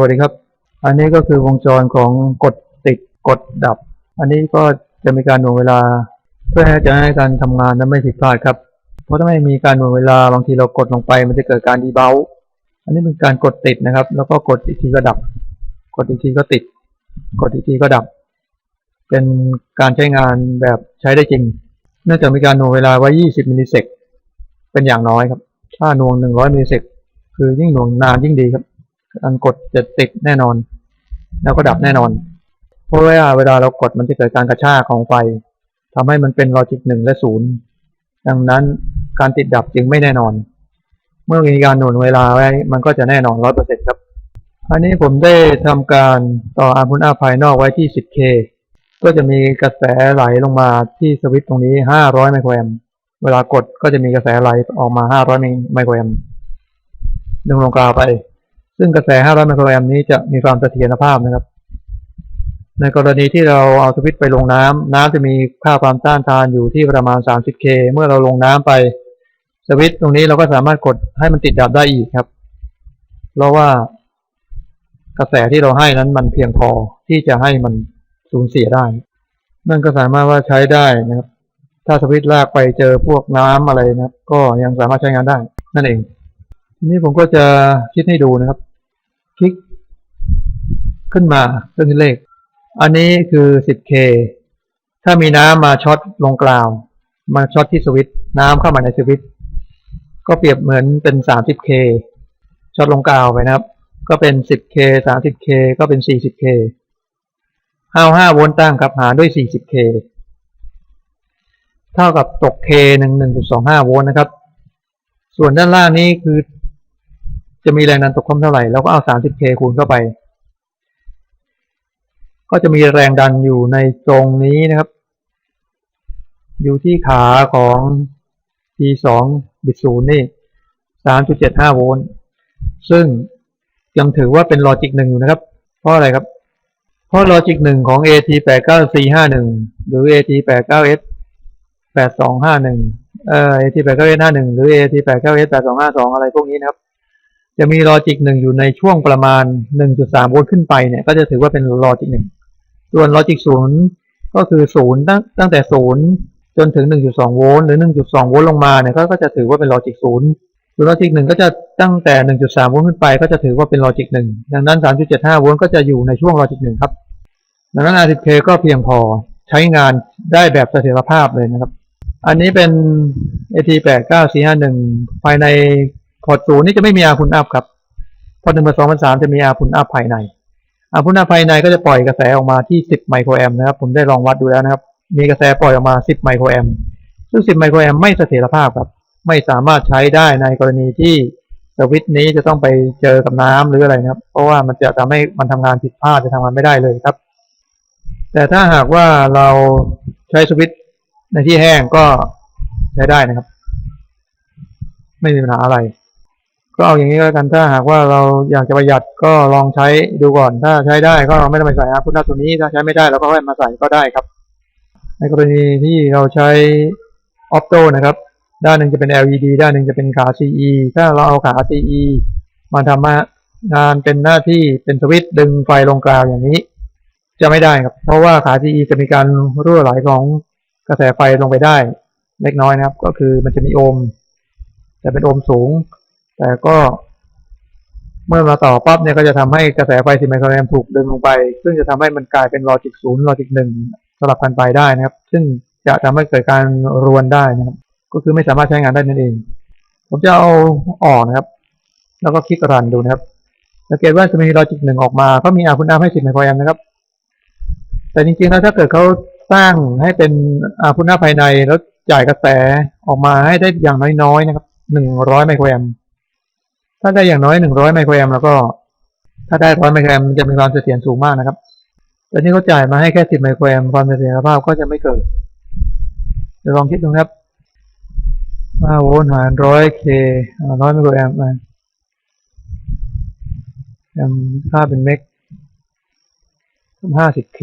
วัสดีครับ อันนี้ก็คือวงจรของกดติดกดดับ อันนี้ก็จะมีการหน่วงเวลา เพื่อจะให้การทำงานนั้นไม่ผิดพลาดครับ เพราะถ้าไม่มีการหน่วงเวลาบางทีเรากดลงไป มันจะเกิดการดีเบลอันนี้เป็นการกดติดนะครับ แล้วก็กดอีกทีก็ดับ กดอีกทีก็ติด กดอีกทีก็ดับ เป็นการใช้งานแบบใช้ได้จริง เนื่องจากมีการหน่วงเวลาไว้ 20 มิลลิเซกเป็นอย่างน้อยครับ ถ้าหน่วง 100 มิลลิเซกคือยิ่งหน่วงนานยิ่งดีครับ การกดจะติดแน่นอน แล้วก็ดับแน่นอน เพราะว่าเวลาเรากดมันจะเกิดการกระชากของไฟทำให้มันเป็นลอจิกหนึ่งและศูนย์ดังนั้นการติดดับจึงไม่แน่นอน เมื่อมีการหน่วงเวลาไว้มันก็จะแน่นอนร้อยเปอร์เซ็นต์ครับ อันนี้ผมได้ทำการต่ออาร์พุนอาภายนอกไว้ที่ 10K ก็จะมีกระแสไหลลงมาที่สวิตช์ตรงนี้ 500 ไมโครแอมเวลากดก็จะมีกระแสไหลออกมา 500 ไมโครแอมดึงลงกราวไป ซึ่งกระแส 500 ไมโครแอมป์นี้จะมีความเสถียรภาพนะครับ ในกรณีที่เราเอาสวิตช์ไปลงน้ำน้ำจะมีค่าความต้านทานอยู่ที่ประมาณ 30K เมื่อเราลงน้ำไปสวิตช์ตรงนี้เราก็สามารถกดให้มันติดดับได้อีกครับ เพราะว่ากระแสที่เราให้นั้นมันเพียงพอที่จะให้มันสูญเสียได้ นั่นก็สามารถว่าใช้ได้นะครับ ถ้าสวิตช์ลากไปเจอพวกน้ำอะไรนะครับ ก็ยังสามารถใช้งานได้นั่นเอง นี้ผมก็จะคิดให้ดูนะครับ คลิกขึ้นมาเรื่องเลข อันนี้คือ 10K ถ้ามีน้ำมาช็อตลงกลาวมาช็อตที่สวิตช์น้ำเข้ามาในสวิตช์ก็เปรียบเหมือนเป็น 30K ช็อตลงกลาวไปนะครับ ก็เป็น 10K 30K ก็เป็น 40K 55โวลต์ตั้งครับหารด้วย 40K เท่ากับตก K หนึ่ง1.25 โวลต์นะครับ ส่วนด้านล่างนี้คือ จะมีแรงดันตกคอมเท่าไหร่เราก็เอา 30K คูณเข้าไป ก็จะมีแรงดันอยู่ในตรงนี้นะครับ อยู่ที่ขาของ P2 บิตศูนย์นี่ 3.75 โวลต์ ซึ่งยังถือว่าเป็นลอจิกหนึ่งอยู่นะครับ เพราะอะไรครับ เพราะลอจิกหนึ่งของ AT89451 หรือ AT89S 8251 เอ่อ AT89S51 หรือ AT89S8252 อะไรพวกนี้นะครับ จะมีลอจิกหนึ่งอยู่ในช่วงประมาณ 1.3 โวลต์ขึ้นไปเนี่ย ก็จะถือว่าเป็นลอจิกหนึ่งส่วนลอจิกศูนย์ก็คือศูนย์ตั้งตั้งแต่ศูนย์จนถึง 1.2 โวลต์หรือ 1.2 โวลต์ลงมาเนี่ยก็จะถือว่าเป็นลอจิกศูนย์ส่วนลอจิกหนึ่งก็จะตั้งแต่ 1.3 โวลต์ขึ้นไป ก็จะถือว่าเป็นลอจิกหนึ่งดังนั้น 3.75 โวลต์ก็จะอยู่ในช่วงลอจิกหนึ่งครับ ดังนั้น R10K ก็เพียงพอใช้งานได้แบบเสถียรภาพเลยนะครับ อันนี้เป็น AT89451 ภายใน พอร์ตศูนย์นี่จะไม่มี R พุนอัพครับ พอร์ตหนึ่งพอร์ตสองพอร์ตสามจะมี R พุนอัพภายใน R พุนอัพภายในก็จะปล่อยกระแสออกมาที่10ไมโครแอมนะครับ ผมได้ลองวัดดูแล้วนะครับ มีกระแสปล่อยออกมา10ไมโครแอมซึ่ง10ไมโครแอมไม่เสถียรภาพครับ ไม่สามารถใช้ได้ในกรณีที่สวิตช์นี้จะต้องไปเจอกับน้ำหรืออะไรนะครับ เพราะว่ามันจะทำให้มันทำงานผิดพลาดจะทำงานไม่ได้เลยครับ แต่ถ้าหากว่าเราใช้สวิตช์ในที่แห้งก็ใช้ได้นะครับ ไม่มีปัญหาอะไร ก็เอาอย่างนี้ก็แล้วกันถ้าหากว่าเราอยากจะประหยัดก็ลองใช้ดูก่อน ถ้าใช้ได้ก็ไม่ต้องไปใส่อาพุทธตัวนี้ ถ้าใช้ไม่ได้เราก็ค่อยมาใส่ก็ได้ครับ ในกรณีที่เราใช้ออปโตนะครับ ด้านหนึ่งจะเป็น LED ด้านหนึ่งจะเป็นขา CE ถ้าเราเอาขา CE มาทำงานเป็นหน้าที่เป็นสวิตช์ดึงไฟลงกลางอย่างนี้ จะไม่ได้ครับ เพราะว่าขา CE จะมีการรั่วไหลของกระแสไฟลงไปได้ เล็กน้อยนะครับ ก็คือมันจะมีโอห์มแต่เป็นโอห์มสูง แต่ก็เมื่อมาต่อปั๊บเนี่ยก็จะทำให้กระแสไฟ10ไมโครแอมป์ถูกดึงลงไป ซึ่งจะทำให้มันกลายเป็นลอจิกศูนย์ลอจิกหนึ่งสลับกันไปได้นะครับ ซึ่งจะทำให้เกิดการรวนได้นะครับ ก็คือไม่สามารถใช้งานได้นั่นเอง ผมจะเอาออกนะครับ แล้วก็คลิกรันดูนะครับสังเกตว่าจะมีลอจิกหนึ่งออกมาก็มีอาคุณอาให้10ไมโครแอมป์นะครับ แต่จริงๆแล้วถ้าเกิดเขาสร้างให้เป็นอาพุนภายในแล้วจ่ายกระแสออกมาให้ได้อย่างน้อยๆนะครับหนึ่งร้อยไมโครแอมป์ ถ้าได้อย่างน้อยหนึ่งร้อยไมโครแอมแล้วก็ ถ้าได้ร้อยไมโครแอมจะมีความเสถียรสูงมากนะครับแต่นี่เขาจ่ายมาให้แค่สิบไมโครแอมความเสถียรภาพก็จะไม่เกิดเดี๋ยวลองคิดดูครับห้าโวลต์หารร้อยเคร้อยไมโครแอมป์แอมค่าเป็นเมกห้าสิบเค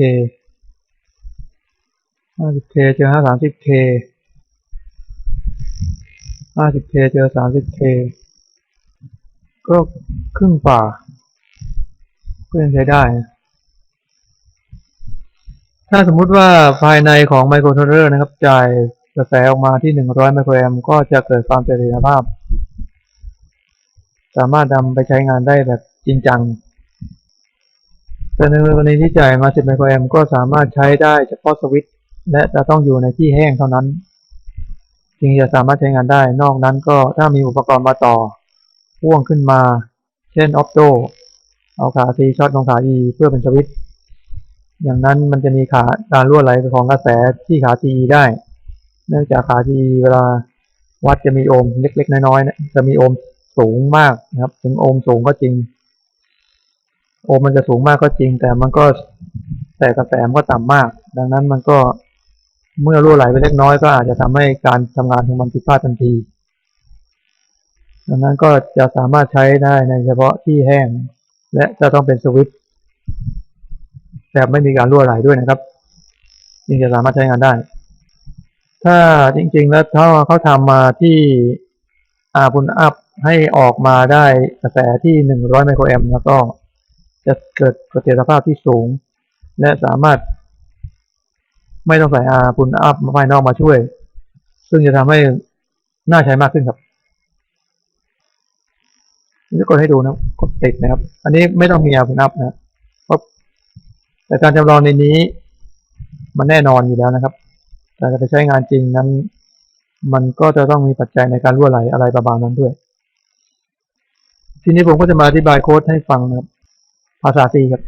ห้าสิบเคเจอห้าสามสิบเคห้าสิบเคเจอสามสิบเค ก็ครึ่งฝ่าก็ยังใช้ได้ ถ้าสมมุติว่าภายในของไมโครโทรเลอร์นะครับจ่ายกระแสออกมาที่ 100 ไมโครแอมป์ก็จะเกิดความเสถียรภาพ สามารถนำไปใช้งานได้แบบจริงจัง แต่ในกรณีที่จ่ายมา 10 ไมโครแอมป์ก็สามารถใช้ได้เฉพาะสวิตช์และจะต้องอยู่ในที่แห้งเท่านั้น จึงจะสามารถใช้งานได้ นอกนั้นก็ถ้ามีอุปกรณ์มาต่อ พ่วงขึ้นมา เช่นออฟโดเอาขา C ช็อตลงขา E เพื่อเป็นสวิตช์อย่างนั้นมันจะมีขาการรั่วไหลของกระแสที่ขา T ได้ เนื่องจากขา T เวลาวัดจะมีโอห์มเล็ก ๆ น้อยๆนะจะมีโอห์มสูงมากนะครับ ถึงโอห์มสูงก็จริง โอห์มมันจะสูงมากก็จริง แต่มันก็แต่กระแสมันก็ต่ำมาก ดังนั้นมันก็เมื่อรั่วไหลไปเล็กน้อยก็อาจจะทำให้การทำงานของมันผิดพลาดทันที ดังนั้นก็จะสามารถใช้ได้ในเฉพาะที่แห้ง และจะต้องเป็นสวิตช์แบบไม่มีการรั่วไหลด้วยนะครับจึงจะสามารถใช้งานได้ ถ้าจริงๆแล้วถ้าเขาทำมาที่อาบุนอัพให้ออกมาได้กระแสที่ 100 ไมโครแอมป์แล้วก็จะเกิดเสถียรภาพที่สูง และสามารถ ไม่ต้องใส่อาบุนอัพภายนอกมาช่วย ซึ่งจะทำให้น่าใช้มากขึ้นครับ จะกดให้ดูนะกดติดนะครับ อันนี้ไม่ต้องมีอาบุนอัพนะเพราะแต่การจำลองในนี้ มันแน่นอนอยู่แล้วนะครับ แต่จะไปใช้งานจริงนั้น มันก็จะต้องมีปัจจัยในการรั่วไหลอะไรประมาณนั้นด้วย ทีนี้ผมก็จะมาอธิบายโค้ดให้ฟังนะครับ ภาษา C ครับ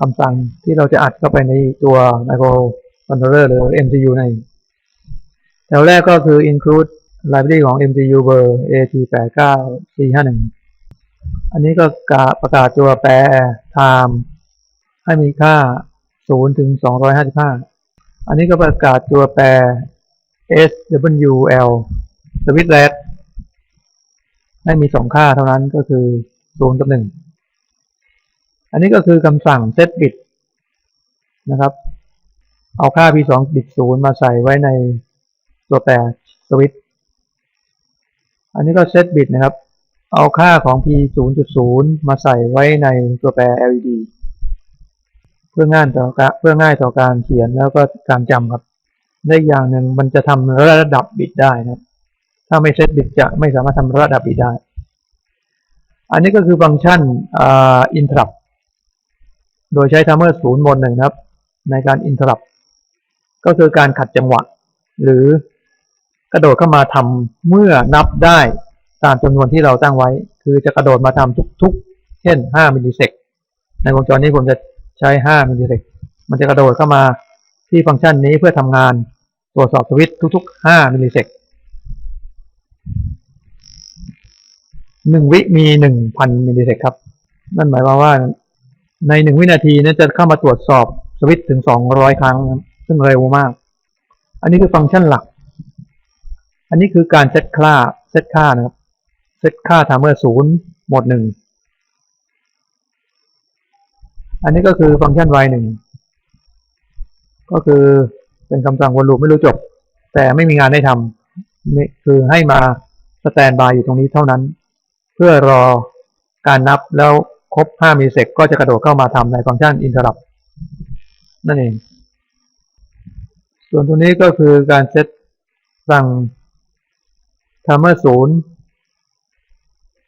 คำสั่งที่เราจะอัดเข้าไปในตัว microcontroller หรือ MCU ในแถวแรกก็คือ include library ของ MCU เบอร์ AT89451 อันนี้ก็ประกาศตัวแปร time ให้มีค่า 0 ถึง 255 อันนี้ก็ประกาศตัวแปร SWL switch red ให้มีสองค่าเท่านั้นก็คือ 0 กับ 1 อันนี้ก็คือคำสั่ง set bit นะครับ เอาค่า p2 bit 0 มาใส่ไว้ในตัวแปร switch อันนี้ก็ set bit นะครับ เอาค่าของ p 0.0 มาใส่ไว้ในตัวแปร LED เพื่อง่ายต่อการเพื่อง่ายต่อการเขียนแล้วก็การจำครับได้อย่างหนึ่งมันจะทำระดับบิตได้นะครับถ้าไม่เซตบิตจะไม่สามารถทำระดับบิตได้ อันนี้ก็คือฟังก์ชันอ่า interrupt โดยใช้ทัมเมอร์ศูนย์บนหนึ่งครับ ในการ interrupt ก็คือการขัดจังหวะ หรือ กระโดดเข้ามาทำเมื่อนับได้ตามจำนวนที่เราตั้งไว้ คือจะกระโดดมาทำทุกๆ เช่น 5 มิลลิเซกในวงจรนี้ผมจะใช้ 5 มิลลิเซกมันจะกระโดดเข้ามาที่ฟังก์ชันนี้เพื่อทำงานตรวจสอบสวิตทุกๆ 5 มิลลิเซกหนึ่งวิมีหนึ่งพันมิลลิเซกครับ นั่นหมายความว่าในหนึ่งวินาทีนั้นจะเข้ามาตรวจสอบสวิตถึงสองร้อยครั้ง ซึ่งเร็วมาก อันนี้คือฟังก์ชันหลัก อันนี้คือการเซตค่าเซตค่านะครับ เซตค่าทามเมอร์ศูนย์หมดหนึ่งอันนี้ก็คือฟังก์ชัน y หนึ่งก็คือเป็นคำสั่งวนลูปไม่รู้จบ แต่ไม่มีงานให้ทำคือให้มาสแตนบายอยู่ตรงนี้เท่านั้น เพื่อรอการนับแล้วครบ 5มิลลิเซกก็จะกระโดดเข้ามาทำในฟังก์ชัน interrupt นั่นเอง ส่วนตัวนี้ก็คือการเซตสั่ง timer ศูนย์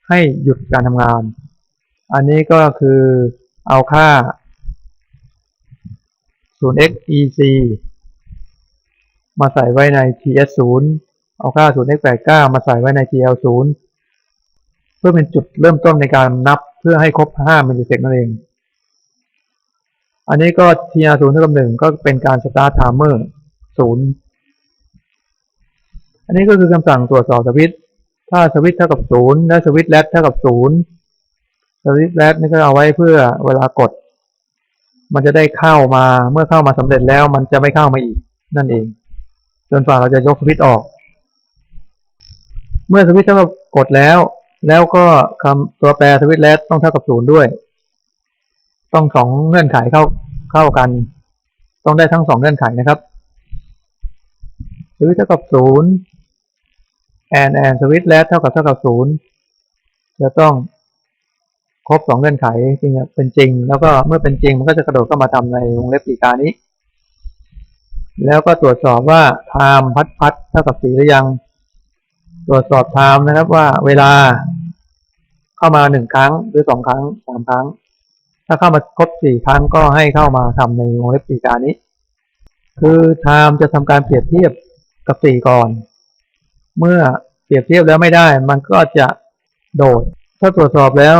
ให้หยุดการทำงาน อันนี้ก็คือเอาค่า 0x ec มาใส่ไว้ใน ts 0เอาค่า 0x 89มาใส่ไว้ใน tl 0เพื่อเป็นจุดเริ่มต้นในการนับเพื่อให้ครบ5มิลลิเซกนั่นเอง อันนี้ก็ tr 0เท่ากับ1ก็เป็นการ start timer 0 อันนี้ก็คือคำสั่งตรวจสอบสวิตช์ถ้าสวิตช์เท่ากับ0และสวิตช์แรดเท่ากับ0สวิตช์แรดนี่ก็เอาไว้เพื่อเวลากด มันจะได้เข้ามาเมื่อเข้ามาสำเร็จแล้วมันจะไม่เข้ามาอีกนั่นเอง จนฝ่าเราจะยกสวิตช์ออก เมื่อสวิตช์เท่ากับกดแล้ว แล้วก็คำตัวแปรสวิตช์แรดต้องเท่ากับศูนย์ด้วย ต้องสองเงื่อนไขเข้าเข้ากัน ต้องได้ทั้งสองเงื่อนไขนะครับ สวิตเท่ากับศูนย์แอนแอนสวิตแรดเท่ากับเท่ากับศูนย์จะต้องครบสองเงื่อนไขจริงเป็นจริง แล้วก็เมื่อเป็นจริงมันก็จะกระโดดเข้ามาทำในวงเล็บปีกานี้ แล้วก็ตรวจสอบว่า time พัดพัดเท่ากับสีหรือยัง ตรวจสอบ time นะครับว่าเวลาเข้ามาหนึ่งครั้งหรือสองครั้งสามครั้ง ถ้าเข้ามาครบสี่ครั้งก็ให้เข้ามาทำในวงเล็บปีกานี้ คือ time จะทำการเปรียบเทียบ กับสี่ก่อน เมื่อเปรียบเทียบแล้วไม่ได้ มันก็จะโดด ถ้าตรวจสอบแล้ว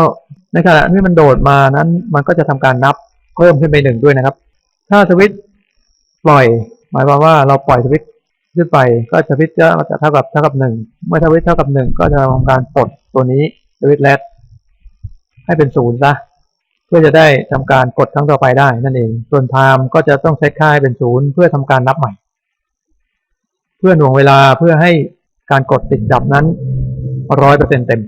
ในขณะที่มันโดดมานั้น มันก็จะทำการนับเพิ่มขึ้นไปหนึ่งด้วยนะครับ ถ้าสวิตช์ปล่อย หมายความว่าเราปล่อยสวิตช์ขึ้นไป ก็สวิตช์จะจะเท่ากับเท่ากับหนึ่งเมื่อสวิตช์เท่ากับหนึ่งก็จะทำการปลดตัวนี้สวิตช์แรดให้เป็นศูนย์ซะเพื่อจะได้ทำการกดครั้งต่อไปได้นั่นเอง ส่วนไทม์ก็จะต้องเซตค่าให้เป็นศูนย์เพื่อทำการนับใหม่ พื่อหน่วงเวลาเพื่อให้การกดติดดับนั้นร้อยเปอร์เซ็นเต็ม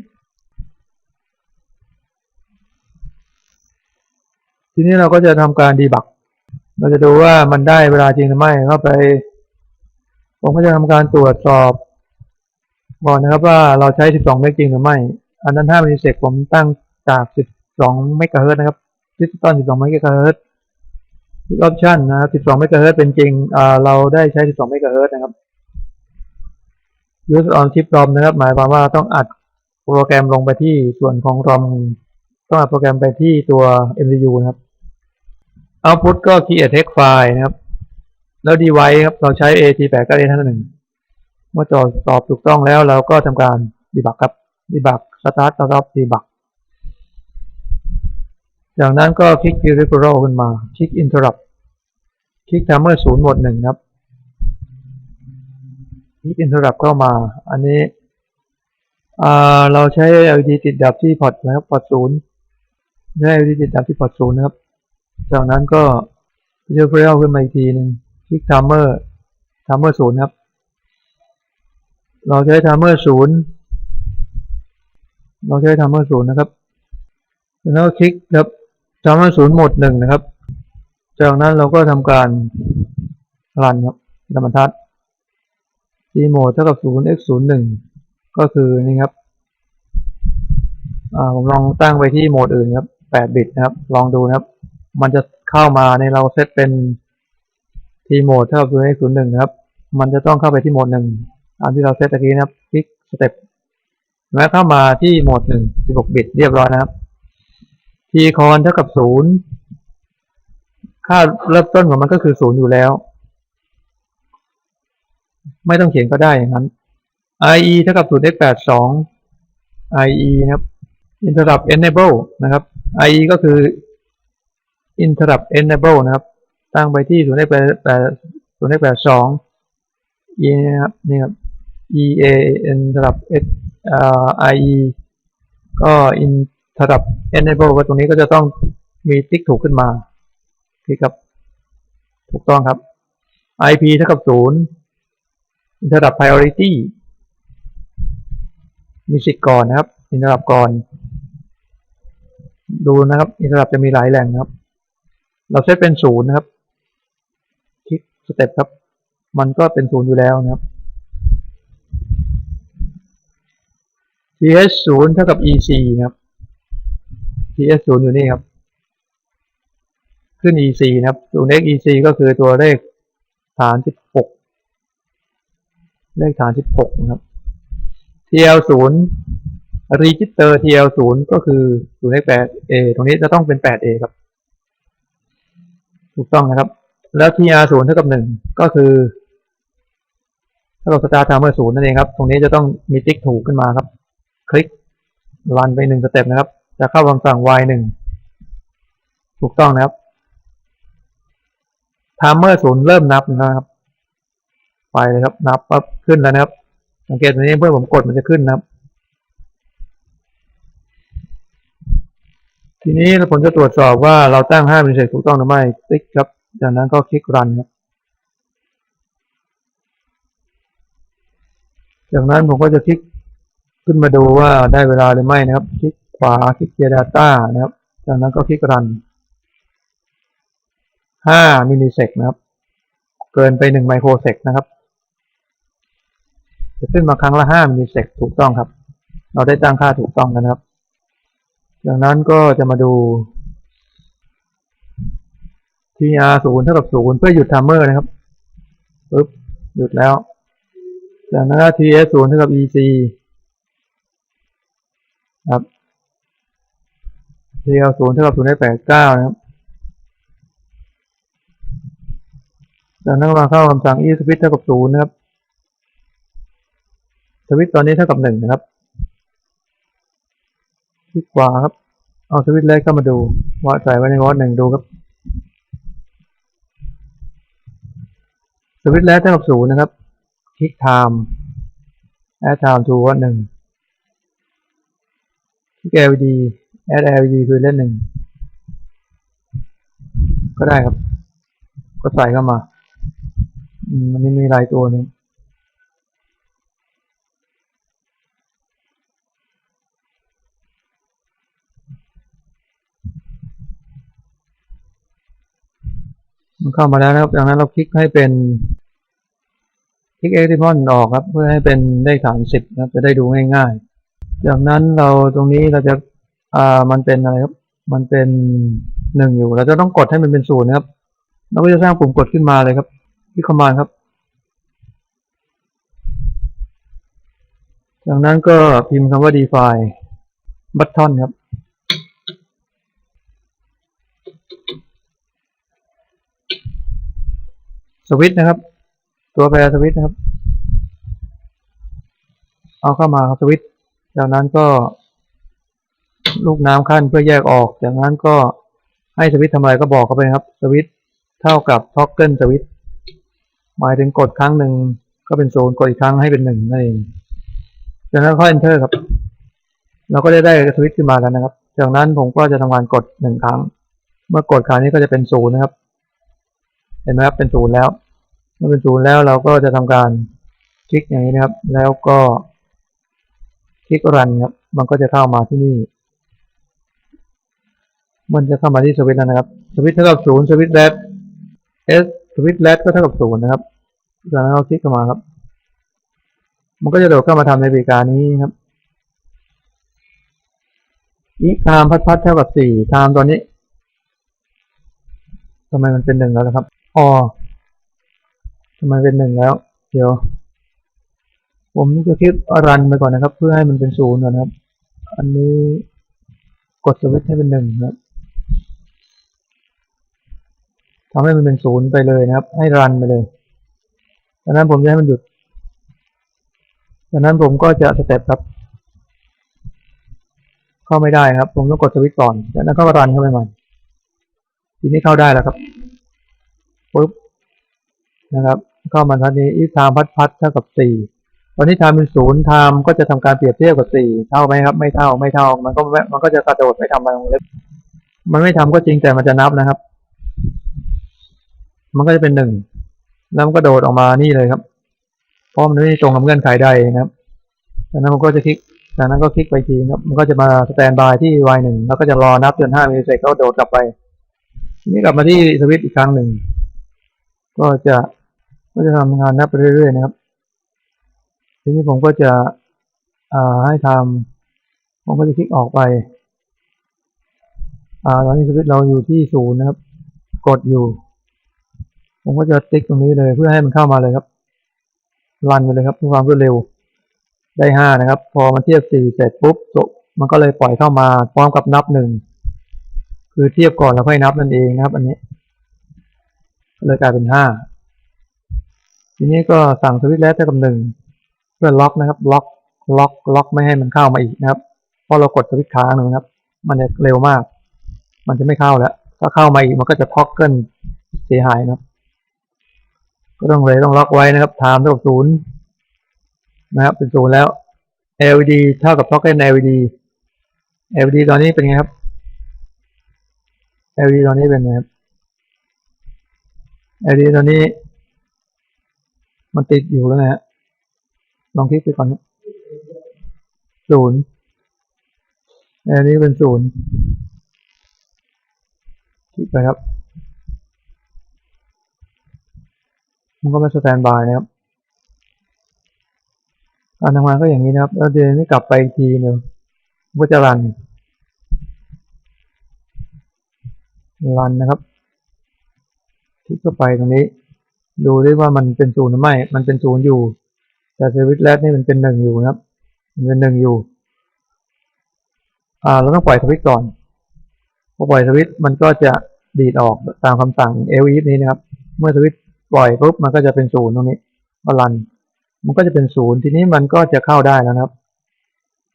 ทีนี้เราก็จะทำการดีบัก เราจะดูว่ามันได้เวลาจริงหรือไม่เข้าไป ผมก็จะทำการตรวจสอบก่อนนะครับว่าเราใช้ 12 เมกจริงหรือไม่ อันนั้น5มิลลิเซกผมตั้งจาก 12 เมกะเฮิร์ตนะครับดิจิตอล12 เมกะเฮิรตซ์อีกออปชันนะครับ 12 เมกะเฮิร์ตเป็นจริงเราได้ใช้ 12 เมกะเฮิร์ตนะครับ use on chip ROM นะครับ หมายความว่าต้องอัดโปรแกรมลงไปที่ส่วนของ ROM ต้องอัดโปรแกรมไปที่ตัว MCU นะครับ output ก็ create text file นะครับ แล้ว device ครับ เราใช้ AT8 ก็ได้ทั้งหนึ่ง เมื่อตรวจสอบถูกต้องแล้วเราก็ทำการ debug ครับ debug start stop debug จากนั้นก็คลิก peripheral ขึ้นมา คลิก interrupt คลิก timer 0โหมดหนึ่งครับ คลิก interrupt เข้ามา อันนี้เราใช้ LED ติดดับที่พอร์ตนะครับพอร์ตศูนย์ใช้ LED ติดดับที่พอร์ตศูนย์นะครับ จากนั้นก็เลือกเรียลขึ้นมาอีกทีหนึ่งคลิก timer timer ศูนย์ครับ เราใช้ timer ศูนย์เราใช้ timer ศูนย์นะครับ แล้วคลิกครับ timer ศูนย์หมดหนึ่งนะครับ จากนั้นเราก็ทำการรันครับธรรทัศน์ c โหมดเท่ากับศูนย์ x ศูนย์หนึ่งก็คือนี่ครับผมลองตั้งไปที่โหมดอื่นครับแปดบิตนะครับ ลองดูนะครับ มันจะเข้ามาในเราเซตเป็น t โหมดเท่ากับศูนย์ x ศูนย์หนึ่งครับ มันจะต้องเข้าไปที่โหมดหนึ่งตามที่เราเซตตะกี้นะครับ คลิกสเต็ปแล้วเข้ามาที่โหมดหนึ่งสิบหกบิตเรียบร้อยนะครับ t คอนเท่ากับศูนย์ค่าเริ่มต้นของมันก็คือศูนย์อยู่แล้ว ไม่ต้องเขียนก็ได้อย่างนั้น IE เท่ากับ0 x 8 2 IE นะครับ interrupt enable นะครับ IE ก็คือ interrupt enable นะครับ ตั้งไปที่0 x 8 0 x 8 2 E นะครับนี่ครับ EA interrupt IE ก็ interrupt enable ก็ตรงนี้ก็จะต้องมีติ๊กถูกขึ้นมาคลิกครับ ถูกต้องครับ IP เท่ากับ 0 interrupt priority มีสิทธิ์ก่อนนะครับอินทรัพก่อน ดูนะครับอินทรัพจะมีหลายแหล่งนะครับ เราเซตเป็นศูนย์นะครับ คลิกสเต็ปครับ มันก็เป็นศูนย์อยู่แล้วนะครับ th ศูนย์เท่ากับ ec นะครับ th ศูนย์อยู่นี่ครับ ขึ้น ec นะครับศูนย์ x ec ก็คือตัวเลขฐานสิบหก เลขฐานสิบหกนะครับ TL ศูนย์ register TL ศูนย์ก็คือศูนย์เลขแปด A ตรงนี้จะต้องเป็นแปด A ครับ ถูกต้องนะครับ แล้ว TR ศูนย์เท่ากับหนึ่งก็คือเท่ากับ start timer ศูนย์นั่นเองครับ ตรงนี้จะต้องมีติ๊กถูกขึ้นมาครับ คลิกรันไปหนึ่งสเต็ปนะครับ จะเข้าคำสั่ง y หนึ่งถูกต้องนะครับ timer ศูนย์เริ่มนับนะครับ ไปเลยครับ นับปั๊บขึ้นแล้วนะครับ สังเกตตรงนี้เพื่อผมกดมันจะขึ้นนะครับ ทีนี้ผมจะตรวจสอบว่าเราตั้ง5มิลลิเซกถูกต้องหรือไม่คลิกครับ จากนั้นก็คลิกรันครับ จากนั้นผมก็จะคลิกขึ้นมาดูว่าได้เวลาหรือไม่นะครับ คลิกขวาคลิก Clear Data นะครับ จากนั้นก็คลิกรัน5มิลลิเซกนะครับ เกินไป 1 ไมโครเซกนะครับ จะขึ้นมาครั้งละ5มิลลิเซกถูกต้องครับ เราได้ตั้งค่าถูกต้องแล้วนะครับจากนั้นก็จะมาดู tr ศูนย์เท่ากับศูนย์เพื่อหยุดไทม์เมอร์นะครับปึ๊บหยุดแล้ว จากนั้น ts ศูนย์เท่ากับ ec ครับ tl ศูนย์เท่ากับศูนย์ได้แปดเก้านะครับจากนั้นมาเข้าคำสั่ง e s p i t เท่ากับศูนย์นะครับ สวิตตอนนี้เท่ากับหนึ่งนะครับคลิกขวาครับ เอาสวิตแรกเข้ามาดู ว่าใส่ไว้ในวอตหนึ่งดูครับ สวิตแรกเท่ากับศูนย์นะครับ คลิก time add time to วอตหนึ่งคลิก LED add LED คือเล่นหนึ่งก็ได้ครับ ก็ใส่เข้ามาอืมอันนี้มีหลายตัวหนึง มันเข้ามาแล้วนะครับ จากนั้นเราคลิกให้เป็น คลิกเอ็กซิมอนออกครับ เพื่อให้เป็นเลขฐานสิบนะครับ จะได้ดูง่ายๆ จากนั้นเราตรงนี้เราจะ อ่า มันเป็นอะไรครับ มันเป็นหนึ่งอยู่ เราจะต้องกดให้มันเป็นศูนย์นะครับ เราก็จะสร้างปุ่มกดขึ้นมาเลยครับ ที่คอมมานด์ครับ จากนั้นก็พิมพ์คำว่า define button ครับ ส วิตนะครับ ตัวแปรสวิตนะครับ เอาเข้ามาครับสวิตจากนั้นก็ ลูกน้ำขั้นเพื่อแยกออก จากนั้นก็ให้สวิตทำอะไรก็บอกเข้าไปครับ สวิตเท่ากับท็อกเกิลสวิตหมายถึงกดครั้งหนึ่งก็เป็นศูนย์กดอีกครั้งให้เป็นหนึ่งนั่นเองจากนั้นก็ enter ครับ เราก็ได้ได้สวิตขึ้นมาแล้วนะครับ จากนั้นผมก็จะทำงานกดหนึ่งครั้ง เมื่อกดคราวนี้ก็จะเป็นศูนย์นะครับ เห็นไหมครับเป็นศูนย์แล้ว เมื่อเป็นศูนย์แล้วเราก็จะทำการคลิกอย่างนี้นะครับ แล้วก็คลิกรันครับ มันก็จะเข้ามาที่นี่ มันจะเข้ามาที่สวิตช์แล้วนะครับ สวิตช์เท่ากับศูนย์สวิตช์แรด s สสวิตช์แรดก็เท่ากับศูนย์นะครับจากนั้นเราคลิกเข้ามาครับ มันก็จะโดดเข้ามาทำในบริการนี้ครับอีกไทม์พัดพัดเท่ากับสี่ไทม์ตอนนี้ทำไมมันเป็นหนึ่งแล้วนะครับ อ๋อ ทำไมเป็นหนึ่งแล้ว เดี๋ยว ผมจะคลิกรันไปก่อนนะครับ เพื่อให้มันเป็นศูนย์ก่อนครับ อันนี้กดสวิตช์ให้เป็นหนึ่งครับทำให้มันเป็นศูนย์ไปเลยนะครับ ให้รันไปเลยจากนั้นผมจะให้มันหยุดจากนั้นผมก็จะสเต็ปครับ เข้าไม่ได้ครับ ผมต้องกดสวิตช์ก่อนจากนั้นก็รันเข้าไปใหม่ทีนี้เข้าได้แล้วครับปุ๊บนะครับ เข้ามาทันนี้อีไทม์พัดพัดเท่ากับสี่ตอนนี้ไทม์เป็นศูนย์ไทม์ก็จะทำการเปรียบเทียบกับสี่เท่าไหมครับ ไม่เท่าไม่เท่า มันก็มันก็จะกระโดดไม่ทำอะไรของเล็บมันไม่ทำก็จริงแต่มันจะนับนะครับ มันก็จะเป็นหนึ่งแล้วมันก็โดดออกมานี่เลยครับเพราะมันไม่ตรงกับเงื่อนไขใดนะครับจากนั้นผมก็จะคลิกจากนั้นก็คลิกไปทีครับ มันก็จะมาสแตนบายที่ y หนึ่งแล้วก็จะรอนับจนห้ามิลลิเซกก็โดดกลับไป นี้กลับมาที่สวิตช์อีกครั้งหนึ่ง ก็จะ ก็จะทำงานนับไปเรื่อยๆนะครับ ทีนี้ผมก็จะให้ทำผมก็จะคลิกออกไปอตอนนี้สวิตช์เราอยู่ที่ศูนย์นะครับ กดอยู่ ผมก็จะติ๊กตรงนี้เลยเพื่อให้มันเข้ามาเลยครับรันไปเลยครับเพื่อความรวดเร็วได้ห้านะครับ พอมาเทียบสี่เสร็จปุ๊บจบมันก็เลยปล่อยเข้ามาพร้อมกับนับหนึ่งคือเทียบก่อนแล้วค่อยนับนั่นเองนะครับ อันนี้เลยกลายเป็นห้า ทีนี้ก็สั่งสวิตช์แรดเท่ากับหนึ่งเพื่อล็อกนะครับ ล็อกล็อกล็อกไม่ให้มันเข้ามาอีกนะครับพราะเรากดสวิตช์ค้างหนึ่งนะครับ มันจะเร็วมาก มันจะไม่เข้าแล้ว ถ้าเข้ามาอีกมันก็จะท็อกเกิลเสียหายนะครับ ก็ต้องเลยต้องล็อกไว้นะครับไทม์เท่ากับศูนย์นะครับเป็นศูนย์แล้ว LED เท่ากับ token LED LED ตอนนี้เป็นไงครับ LED ตอนนี้เป็นไงครับ LED ตอนนี้ มันติดอยู่แล้วนะฮะลองคลิกไปก่อนนะศูนย์ LED เป็นศูนย์คลิกไปครับ มันก็มาสแตนบายนะครับการทำงานก็อย่างนี้นะครับ แล้วเดี๋ยวนี้กลับไปอีกทีหนึ่งก็จะรัน รันนะครับ คลิกเข้าไปตรงนี้ ดูได้ว่ามันเป็นศูนย์หรือไม่ มันเป็นศูนย์อยู่ แต่เซอร์วิสแรกนี่มันเป็นหนึ่งอยู่นะครับ มันเป็นหนึ่งอยู่ อ่า เราต้องปล่อยสวิตช์ก่อน พอปล่อยสวิตช์มันก็จะดีดออกตามคำสั่ง l e นี้นะครับ เมื่อสวิตช์ปล่อยปุ๊บมันก็จะเป็นศูนย์ตรงนี้ก็รัน มันก็จะเป็นศูนย์ทีนี้มันก็จะเข้าได้แล้วนะครับ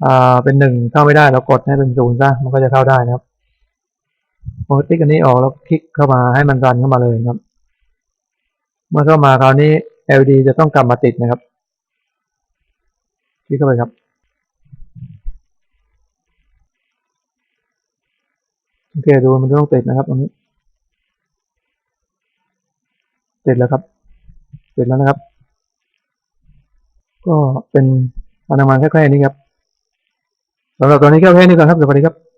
อ่า เป็นหนึ่งเข้าไม่ได้เรากดให้เป็นศูนย์ซะ มันก็จะเข้าได้นะครับพอติ๊กอันนี้ออกแล้วคลิกเข้ามาให้มันรันเข้ามาเลยนะครับ เมื่อเข้ามาคราวนี้ LED จะต้องกลับมาติดนะครับ คลิกเข้าไปครับโอเคดูมันต้องติดนะครับตรงนี้ติดแล้วครับติดแล้วนะครับ ก็เป็นพนักงานแค่แค่นี้ครับสำหรับตอนนี้แค่แค่นี้ก่อนครับสวัสดีครับ